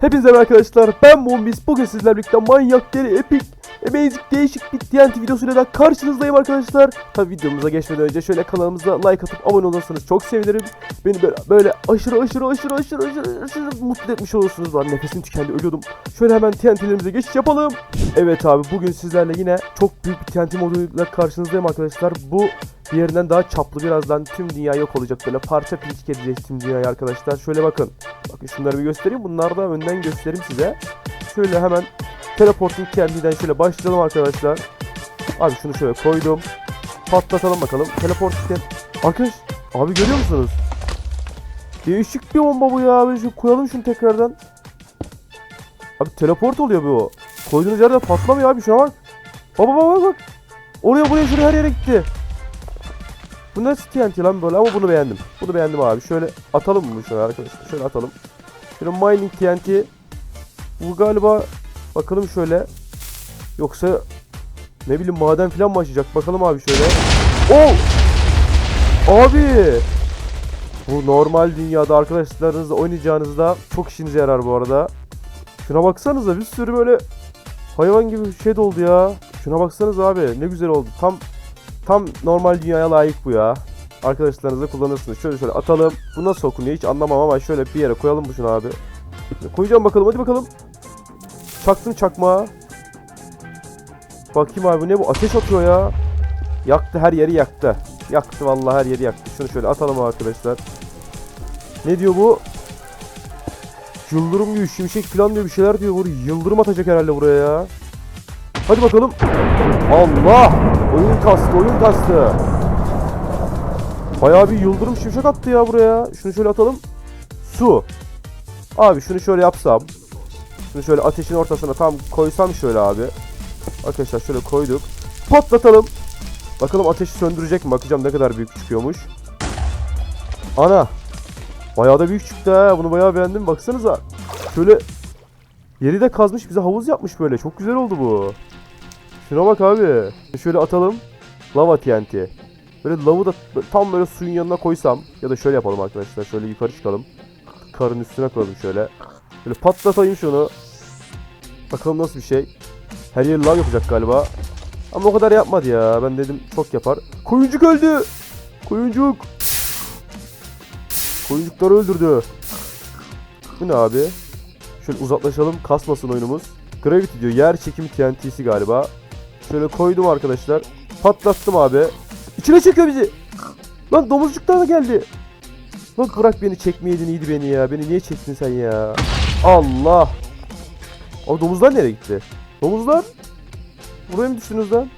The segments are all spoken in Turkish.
Hepinize merhaba arkadaşlar. Ben Bombis bugün sizlerle birlikte manyak deli epik Amazing değişik bir TNT videosuyla da karşınızdayım arkadaşlar. Tabi videomuza geçmeden önce şöyle kanalımıza like atıp abone olursanız çok sevinirim. Beni böyle, böyle aşırı aşırı aşırı aşırı aşırı aşırı mutlu etmiş olursunuz. Lan nefesim tükendi ölüyordum. Şöyle hemen TNT'lerimize geçiş yapalım. Evet abi bugün sizlerle yine çok büyük bir TNT moduyla karşınızdayım arkadaşlar. Bu diğerinden daha çaplı birazdan tüm dünya yok olacak. Böyle parça pinçik edeceğiz tüm dünyayı arkadaşlar. Şöyle bakın. Bakın şunları bir göstereyim. Bunları da önden göstereyim size. Şöyle hemen teleporting TNT'den şöyle başlayalım arkadaşlar. Abi şunu şöyle koydum. Patlatalım bakalım. Teleporting TNT. Arkadaş abi görüyor musunuz? Değişik bir bomba bu ya abi. Şu koyalım şunu tekrardan. Abi teleport oluyor bu. Koyduğunuz yerde patlamıyor abi şuna bak. Baba baba bak. Oraya buraya şuraya her yere gitti. Bu nasıl TNT lan böyle ama bunu beğendim. Bunu beğendim abi. Şöyle atalım mı şöyle arkadaşlar? Şöyle atalım. Şöyle mining TNT. Bu galiba bakalım şöyle. Yoksa ne bileyim maden falan mı açacak? Bakalım abi şöyle. Oh! Abi! Bu normal dünyada arkadaşlarınızla oynayacağınızda çok işinize yarar bu arada. Şuna baksanıza bir sürü böyle hayvan gibi bir şey de oldu ya. Şuna baksanıza abi ne güzel oldu. Tam Tam normal dünyaya layık bu ya. Arkadaşlarınızla kullanırsınız. Şöyle şöyle atalım. Bu nasıl okunuyor hiç anlamam ama şöyle bir yere koyalım bu şunu abi. Koyacağım bakalım hadi bakalım. Çaktım çakma. Bakayım abi ne bu ateş atıyor ya. Yaktı her yeri yaktı. Yaktı vallahi her yeri yaktı. Şunu şöyle atalım arkadaşlar. Ne diyor bu? Yıldırım diyor, şimşek falan diyor bir şeyler diyor. Bunu yıldırım atacak herhalde buraya ya. Hadi bakalım. Allah! Oyun kastı, oyun kastı. Bayağı bir yıldırım şimşek attı ya buraya. Şunu şöyle atalım. Su. Abi şunu şöyle yapsam. Şunu şöyle ateşin ortasına tam koysam şöyle abi. Arkadaşlar şöyle koyduk. Patlatalım. Bakalım ateşi söndürecek mi? Bakacağım ne kadar büyük çıkıyormuş. Ana. Bayağı da büyük çıktı ha. Bunu bayağı beğendim. Baksanıza. Şöyle yeri de kazmış bize havuz yapmış böyle. Çok güzel oldu bu. Şuna bak abi. Şöyle atalım. Lava TNT. Böyle lavı da tam böyle suyun yanına koysam. Ya da şöyle yapalım arkadaşlar. Şöyle yukarı çıkalım. Karın üstüne koyalım şöyle. Böyle patlatayım şunu. Bakalım nasıl bir şey. Her yeri lav yapacak galiba. Ama o kadar yapmadı ya. Ben dedim çok yapar. Koyuncuk öldü. Koyuncuk. Koyuncukları öldürdü. Bu ne abi? Şöyle uzaklaşalım. Kasmasın oyunumuz. Gravity diyor. Yer çekimi TNT'si galiba. Şöyle koydum arkadaşlar. Patlattım abi. İçine çekiyor bizi. Lan domuzcuklar da geldi. Lan bırak beni çekmeyeydin iyiydi beni ya. Beni niye çektin sen ya? Allah. Abi domuzlar nereye gitti? Domuzlar? Buraya mı düştünüz lan?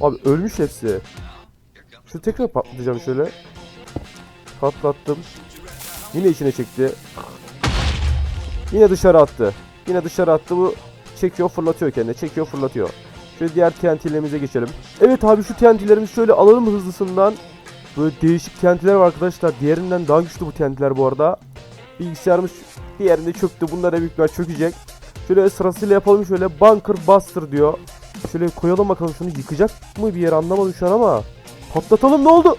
Abi ölmüş hepsi. Şu tekrar patlatacağım şöyle. Patlattım. Yine içine çekti. Yine dışarı attı. Yine dışarı attı bu. Çekiyor fırlatıyor kendine. Çekiyor fırlatıyor. Şöyle diğer TNT'lerimize geçelim. Evet abi şu TNT'lerimizi şöyle alalım hızlısından. Böyle değişik TNT'ler var arkadaşlar. Diğerinden daha güçlü bu TNT'ler bu arada. Bilgisayarımız diğerinde çöktü. Bunlar da büyük çökecek. Şöyle sırasıyla yapalım şöyle. Bunker Buster diyor. Şöyle koyalım bakalım şunu yıkacak mı bir yer anlamadım şu an ama. Patlatalım ne oldu?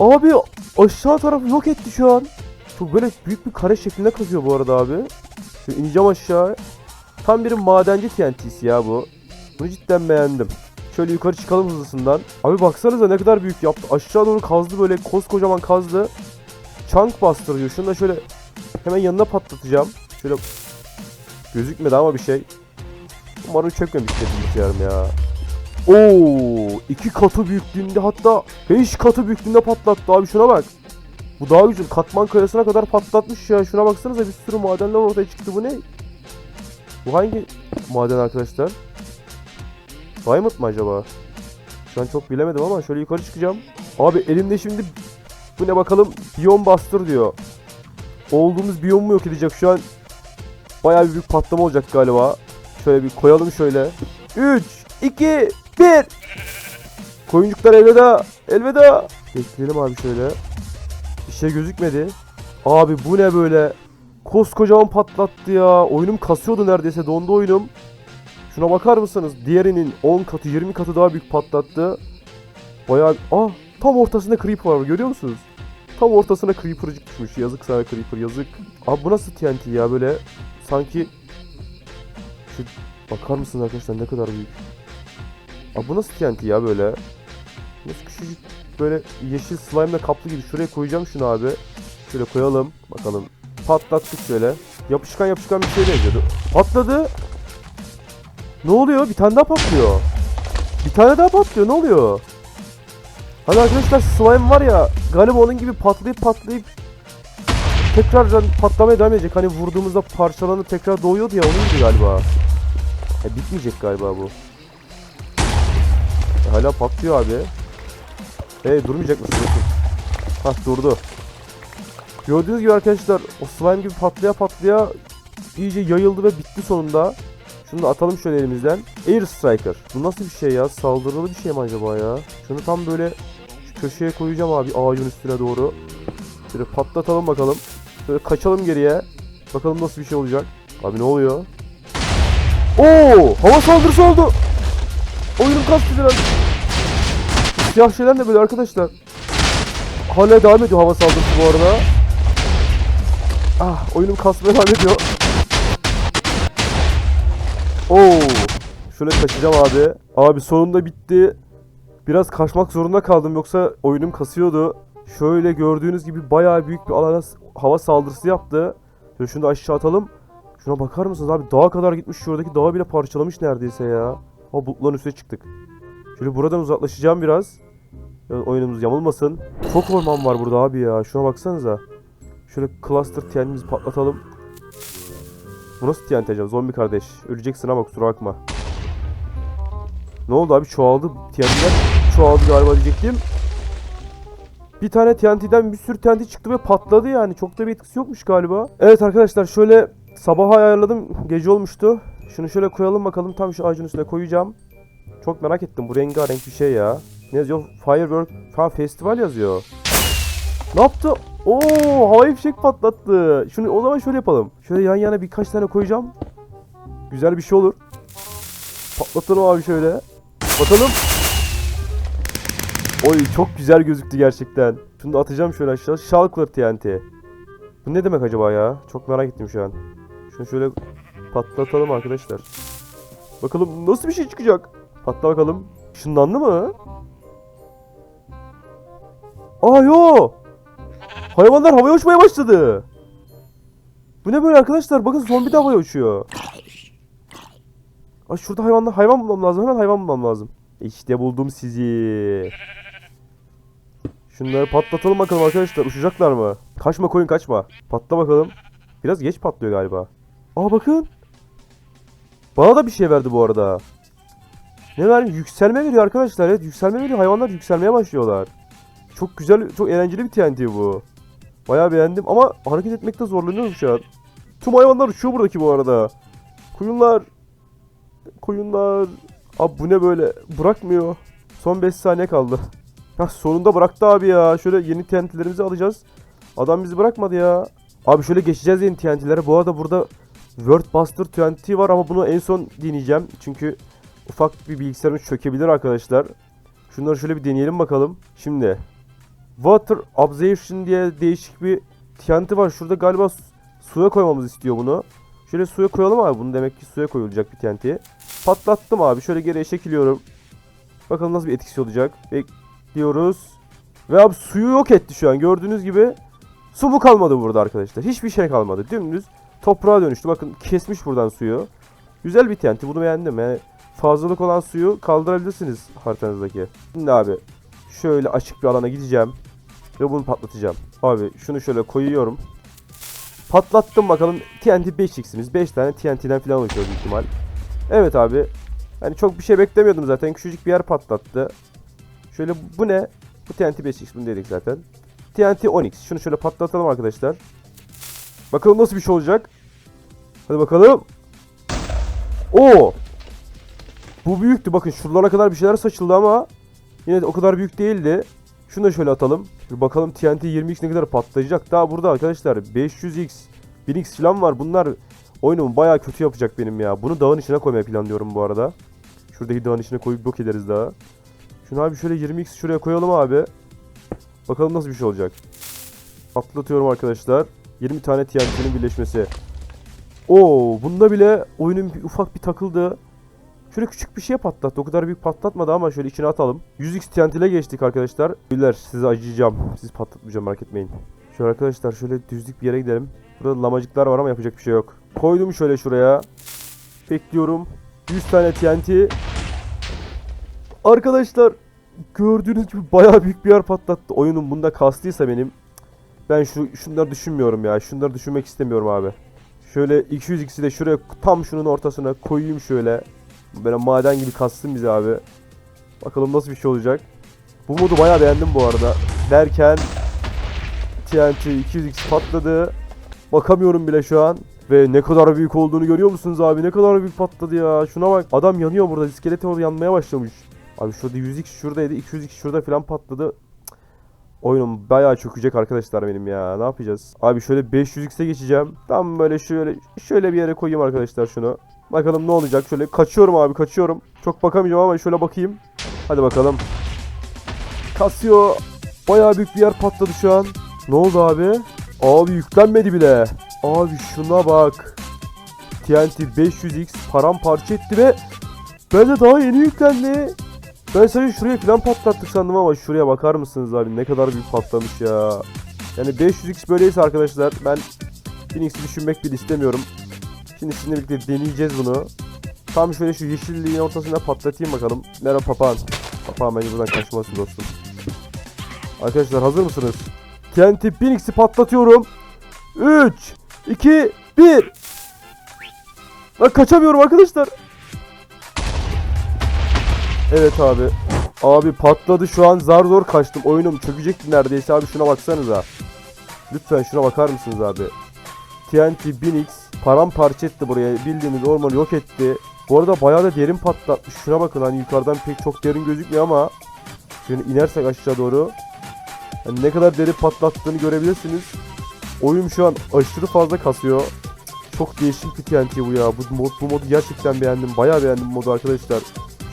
Abi aşağı tarafı yok etti şu an. Çok böyle büyük bir kare şeklinde kazıyor bu arada abi. Şöyle ineceğim aşağı. Tam bir madenci TNT'si ya bu. Bunu cidden beğendim. Şöyle yukarı çıkalım hızlısından. Abi baksanıza ne kadar büyük yaptı. Aşağı doğru kazdı böyle koskocaman kazdı. Chunk Buster diyor. Şunu da şöyle hemen yanına patlatacağım. Şöyle gözükmedi ama bir şey. Umarım çökmemiştir bilgisayarım ya. Oo, iki katı büyüklüğünde hatta 5 katı büyüklüğünde patlattı abi şuna bak. Bu daha güzel. Katman kayasına kadar patlatmış ya. Şuna baksanıza bir sürü madenler ortaya çıktı. Bu ne? Bu hangi maden arkadaşlar? Diamond mı acaba? Şu an çok bilemedim ama şöyle yukarı çıkacağım. Abi elimde şimdi bu ne bakalım Biyon Buster diyor. Olduğumuz biyomu yok edecek şu an. Bayağı bir büyük patlama olacak galiba. Şöyle bir koyalım şöyle. 3, 2, 1. Koyuncuklar elveda. Elveda. Bekleyelim abi şöyle. Bir şey gözükmedi. Abi bu ne böyle? Koskocaman patlattı ya. Oyunum kasıyordu neredeyse. Dondu oyunum. Şuna bakar mısınız? Diğerinin 10 katı 20 katı daha büyük patlattı. Bayağı... Ah tam ortasında creep var görüyor musunuz? Tam ortasına Creeper'cık düşmüş. Yazık sana Creeper yazık. Abi bu nasıl TNT ya böyle sanki şu bakar mısınız arkadaşlar ne kadar büyük. Abi bu nasıl TNT ya böyle? Nasıl küçücük böyle yeşil slime'la kaplı gibi şuraya koyacağım şunu abi. Şöyle koyalım bakalım. Patlattık şöyle. Yapışkan yapışkan bir şey benziyordu. Patladı. Ne oluyor? Bir tane daha patlıyor. Bir tane daha patlıyor. Ne oluyor? Hani arkadaşlar slime var ya galiba onun gibi patlayıp patlayıp tekrar can- patlamaya devam edecek. Hani vurduğumuzda parçalanıp tekrar doğuyordu ya onun gibi galiba. E, bitmeyecek galiba bu. E, hala patlıyor abi. Hey durmayacak mısın? Hah durdu. Gördüğünüz gibi arkadaşlar o slime gibi patlaya patlaya iyice yayıldı ve bitti sonunda. Şunu da atalım şöyle elimizden. Air Striker. Bu nasıl bir şey ya? Saldırılı bir şey mi acaba ya? Şunu tam böyle köşeye koyacağım abi ağacın üstüne doğru. Şöyle patlatalım bakalım. Şöyle kaçalım geriye. Bakalım nasıl bir şey olacak. Abi ne oluyor? Oo! Hava saldırısı oldu. Oyunum kastı biraz. Siyah şeyler de böyle arkadaşlar. Hala devam ediyor hava saldırısı bu arada. Ah oyunum kasmaya devam ediyor. Oo. Şöyle kaçacağım abi. Abi sonunda bitti. Biraz kaçmak zorunda kaldım yoksa oyunum kasıyordu. Şöyle gördüğünüz gibi bayağı büyük bir alana hava saldırısı yaptı. Şöyle şunu da aşağı atalım. Şuna bakar mısınız abi? Dağa kadar gitmiş. Şuradaki dağı bile parçalamış neredeyse ya. Ha bulutların üstüne çıktık. Şöyle buradan uzaklaşacağım biraz. Ya, oyunumuz yamulmasın. Çok orman var burada abi ya. Şuna baksanıza. Şöyle cluster TNT'mizi patlatalım. Bu nasıl TNT acaba? Zombi kardeş. Öleceksin ama kusura bakma. Ne oldu abi? Çoğaldı. TNT'ler çoğaldı galiba diyecektim. Bir tane TNT'den bir sürü TNT çıktı ve patladı yani. Çok da bir etkisi yokmuş galiba. Evet arkadaşlar şöyle sabaha ayarladım. Gece olmuştu. Şunu şöyle koyalım bakalım. Tam şu ağacın üstüne koyacağım. Çok merak ettim. Bu rengarenk bir şey ya. Ne yazıyor? Firework ha, Festival yazıyor. Ne yaptı? Oo, havai fişek patlattı. Şunu o zaman şöyle yapalım. Şöyle yan yana birkaç tane koyacağım. Güzel bir şey olur. Patlatalım abi şöyle. Bakalım. Oy çok güzel gözüktü gerçekten. Şunu da atacağım şöyle aşağı. Shulker TNT. Bu ne demek acaba ya? Çok merak ettim şu an. Şunu şöyle patlatalım arkadaşlar. Bakalım nasıl bir şey çıkacak. Patla bakalım. Işınlandı mı? Aa yo. Hayvanlar havaya uçmaya başladı. Bu ne böyle arkadaşlar? Bakın zombi de havaya uçuyor. Ay şurada hayvanlar hayvan bulmam lazım. Hemen hayvan bulmam lazım. İşte buldum sizi. Şunları patlatalım bakalım arkadaşlar. Uçacaklar mı? Kaçma koyun kaçma. Patla bakalım. Biraz geç patlıyor galiba. Aa bakın. Bana da bir şey verdi bu arada. Ne vermiş? Yükselme veriyor arkadaşlar. Evet yükselme veriyor. Hayvanlar yükselmeye başlıyorlar. Çok güzel, çok eğlenceli bir TNT bu. Bayağı beğendim ama hareket etmekte zorlanıyorum şu an. Tüm hayvanlar uçuyor buradaki bu arada. Koyunlar. Koyunlar. Abi bu ne böyle? Bırakmıyor. Son 5 saniye kaldı. Hah sonunda bıraktı abi ya. Şöyle yeni TNT'lerimizi alacağız. Adam bizi bırakmadı ya. Abi şöyle geçeceğiz yeni TNT'lere. Bu arada burada World Buster TNT var ama bunu en son deneyeceğim. Çünkü ufak bir bilgisayarımız çökebilir arkadaşlar. Şunları şöyle bir deneyelim bakalım. Şimdi Water Observation diye değişik bir TNT var. Şurada galiba su- suya koymamız istiyor bunu. Şöyle suya koyalım abi. Bunu demek ki suya koyulacak bir TNT. Patlattım abi. Şöyle geriye çekiliyorum. Bakalım nasıl bir etkisi olacak. Bekliyoruz. Ve abi suyu yok etti şu an. Gördüğünüz gibi su mu kalmadı burada arkadaşlar. Hiçbir şey kalmadı. Dümdüz toprağa dönüştü. Bakın kesmiş buradan suyu. Güzel bir TNT. Bunu beğendim. Yani fazlalık olan suyu kaldırabilirsiniz haritanızdaki. Şimdi abi şöyle açık bir alana gideceğim. Ve bunu patlatacağım. Abi şunu şöyle koyuyorum. Patlattım bakalım. TNT 5x'imiz. 5 tane TNT'den falan oluşuyor büyük ihtimal. Evet abi. Yani çok bir şey beklemiyordum zaten. Küçücük bir yer patlattı. Şöyle bu ne? Bu TNT 5x bunu dedik zaten. TNT 10x. Şunu şöyle patlatalım arkadaşlar. Bakalım nasıl bir şey olacak. Hadi bakalım. Oo. Bu büyüktü. Bakın şuralara kadar bir şeyler saçıldı ama yine de o kadar büyük değildi. Şunu da şöyle atalım. Bir bakalım TNT 20x ne kadar patlayacak. Daha burada arkadaşlar 500x, 1000x falan var. Bunlar oyunumu bayağı kötü yapacak benim ya. Bunu dağın içine koymaya planlıyorum bu arada. Şuradaki dağın içine koyup yok ederiz daha. Şunu abi şöyle 20x şuraya koyalım abi. Bakalım nasıl bir şey olacak. Atlatıyorum arkadaşlar. 20 tane TNT'nin birleşmesi. Oo, bunda bile oyunun bir, ufak bir takıldı. Şöyle küçük bir şey patlattı. O kadar büyük patlatmadı ama şöyle içine atalım. 100x TNT ile geçtik arkadaşlar. Beyler size acıyacağım. Siz patlatmayacağım merak etmeyin. Şöyle arkadaşlar şöyle düzlük bir yere gidelim. Burada lamacıklar var ama yapacak bir şey yok. Koydum şöyle şuraya. Bekliyorum. 100 tane TNT. Arkadaşlar gördüğünüz gibi bayağı büyük bir yer patlattı. Oyunun bunda kastıysa benim. Ben şu şunları düşünmüyorum ya. Şunları düşünmek istemiyorum abi. Şöyle 200x'i de şuraya tam şunun ortasına koyayım şöyle. Böyle maden gibi kassın bizi abi. Bakalım nasıl bir şey olacak. Bu modu bayağı beğendim bu arada. Derken TNT 200x patladı. Bakamıyorum bile şu an. Ve ne kadar büyük olduğunu görüyor musunuz abi? Ne kadar büyük patladı ya. Şuna bak. Adam yanıyor burada. İskeleti yanmaya başlamış. Abi şurada 100x şuradaydı. 200x şurada falan patladı. Oyunum bayağı çökecek arkadaşlar benim ya. Ne yapacağız? Abi şöyle 500x'e geçeceğim. Tam böyle şöyle şöyle bir yere koyayım arkadaşlar şunu. Bakalım ne olacak. Şöyle kaçıyorum abi kaçıyorum. Çok bakamayacağım ama şöyle bakayım. Hadi bakalım. Kasıyor. Bayağı büyük bir yer patladı şu an. Ne oldu abi? Abi yüklenmedi bile. Abi şuna bak. TNT 500X paramparça etti ve bence daha yeni yüklendi. Ben sadece şuraya falan patlattık sandım ama şuraya bakar mısınız abi ne kadar büyük patlamış ya. Yani 500X böyleyse arkadaşlar ben 1000X'i düşünmek bile istemiyorum. Şimdi sizinle birlikte deneyeceğiz bunu. Tam şöyle şu yeşilliğin ortasına patlatayım bakalım. Merhaba papağan. Papağan bence buradan kaçmasın dostum. Arkadaşlar hazır mısınız? TNT 1000X'i patlatıyorum. 3, 2, 1. Lan kaçamıyorum arkadaşlar. Evet abi. Abi patladı şu an zar zor kaçtım. Oyunum çökecekti neredeyse abi şuna baksanıza. Lütfen şuna bakar mısınız abi? TNT 1000X paramparça etti buraya. Bildiğiniz ormanı yok etti. Bu arada bayağı da derin patlatmış. Şuna bakın hani yukarıdan pek çok derin gözükmüyor ama şöyle inersek aşağı doğru yani ne kadar derin patlattığını görebilirsiniz. Oyun şu an aşırı fazla kasıyor. Çok değişik bir TNT bu ya. Bu, mod, bu modu gerçekten beğendim. Bayağı beğendim modu arkadaşlar.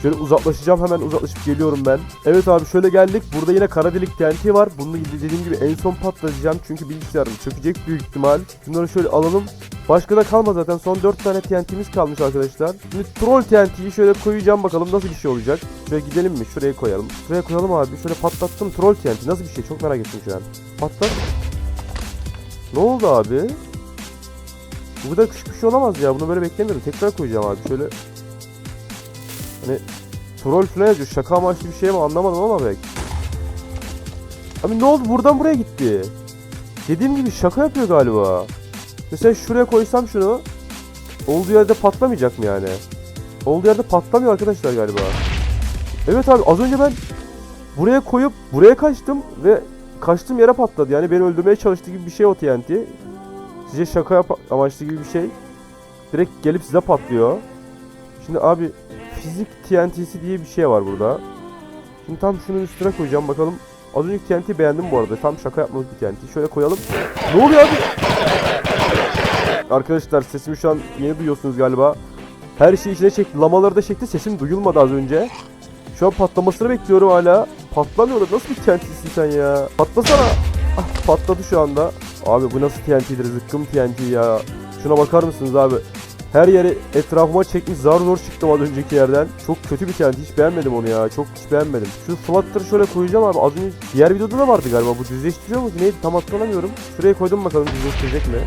Şöyle uzaklaşacağım hemen uzaklaşıp geliyorum ben. Evet abi şöyle geldik. Burada yine kara delik TNT var. Bunu dediğim gibi en son patlatacağım. Çünkü bilgisayarım çökecek büyük ihtimal. Bunları şöyle alalım. Başka da kalmaz zaten. Son 4 tane TNT'miz kalmış arkadaşlar. Şimdi troll TNT'yi şöyle koyacağım bakalım nasıl bir şey olacak. Şöyle gidelim mi? Şuraya koyalım. Şuraya koyalım abi. Şöyle patlattım troll TNT. Nasıl bir şey? Çok merak ettim şu an. Patlat. Ne oldu abi? Bu kadar küçük bir şey olamaz ya. Bunu böyle beklemiyorum. Tekrar koyacağım abi. Şöyle Hani troll falan yazıyor. Şaka amaçlı bir şey mi anlamadım ama pek. Abi ne oldu? Buradan buraya gitti. Dediğim gibi şaka yapıyor galiba. Mesela şuraya koysam şunu. Olduğu yerde patlamayacak mı yani? Olduğu yerde patlamıyor arkadaşlar galiba. Evet abi az önce ben buraya koyup buraya kaçtım ve kaçtığım yere patladı. Yani beni öldürmeye çalıştığı gibi bir şey o TNT. Size şaka amaçlı gibi bir şey. Direkt gelip size patlıyor. Şimdi abi fizik TNT'si diye bir şey var burada. Şimdi tam şunun üstüne koyacağım bakalım. Az önceki TNT beğendim bu arada. Tam şaka yapmadık bir TNT. Şöyle koyalım. Ne oluyor abi? Arkadaşlar sesimi şu an yeni duyuyorsunuz galiba. Her şeyi içine çekti. Lamaları da çekti. Sesim duyulmadı az önce. Şu an patlamasını bekliyorum hala. Patlamıyor da nasıl bir TNT'sin sen ya? Patlasana. Ah patladı şu anda. Abi bu nasıl TNT'dir? Zıkkım TNT ya. Şuna bakar mısınız abi? Her yeri etrafıma çekmiş zar zor çıktım az önceki yerden. Çok kötü bir TNT hiç beğenmedim onu ya. Çok hiç beğenmedim. Şu Flutter'ı şöyle koyacağım abi. Az önce diğer videoda da vardı galiba. Bu düzleştiriyor mu? Neydi tam hatırlamıyorum. Şuraya koydum bakalım düzleştirecek mi?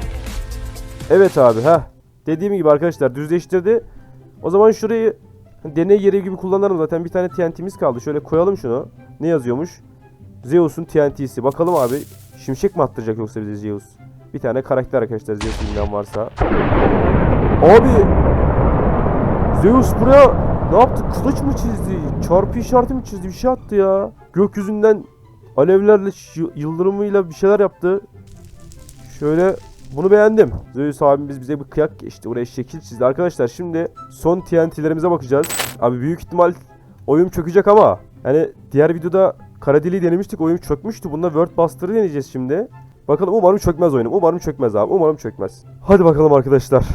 Evet abi ha. Dediğim gibi arkadaşlar düzleştirdi. O zaman şurayı deney yeri gibi kullanırım zaten. Bir tane TNT'miz kaldı. Şöyle koyalım şunu. Ne yazıyormuş? Zeus'un TNT'si. Bakalım abi. Şimşek mi attıracak yoksa bize Zeus? Bir tane karakter arkadaşlar Zeus'un varsa. Abi Zeus buraya ne yaptı? Kılıç mı çizdi? Çarpı işareti mi çizdi? Bir şey attı ya. Gökyüzünden alevlerle yıldırımıyla bir şeyler yaptı. Şöyle bunu beğendim. Zeus abimiz bize bir kıyak geçti. Buraya şekil çizdi. Arkadaşlar şimdi son TNT'lerimize bakacağız. Abi büyük ihtimal oyun çökecek ama yani diğer videoda kara deliği denemiştik. Oyun çökmüştü. Bunda World Buster'ı deneyeceğiz şimdi. Bakalım umarım çökmez oyunum. Umarım çökmez abi. Umarım çökmez. Hadi bakalım arkadaşlar.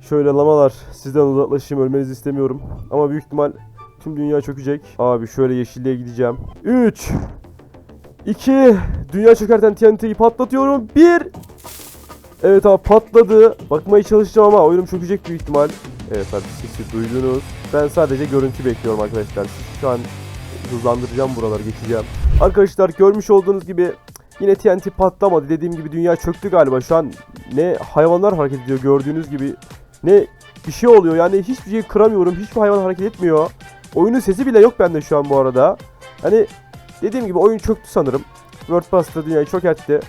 Şöyle lamalar sizden uzaklaşayım ölmenizi istemiyorum. Ama büyük ihtimal tüm dünya çökecek. Abi şöyle yeşilliğe gideceğim. 3 2 Dünya çökerten TNT'yi patlatıyorum. 1 Evet abi patladı. Bakmaya çalışacağım ama oyunum çökecek büyük ihtimal. Evet abi sesi duydunuz. Ben sadece görüntü bekliyorum arkadaşlar. Şu an hızlandıracağım buraları geçeceğim. Arkadaşlar görmüş olduğunuz gibi yine TNT patlamadı. Dediğim gibi dünya çöktü galiba. Şu an ne hayvanlar hareket ediyor gördüğünüz gibi. Ne bir şey oluyor yani hiçbir şey kıramıyorum. Hiçbir hayvan hareket etmiyor. Oyunun sesi bile yok bende şu an bu arada. Hani dediğim gibi oyun çöktü sanırım. WordPress'ta dünyayı çökertti.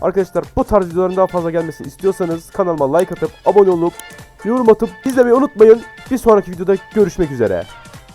Arkadaşlar bu tarz videoların daha fazla gelmesini istiyorsanız kanalıma like atıp abone olup yorum atıp izlemeyi unutmayın. Bir sonraki videoda görüşmek üzere.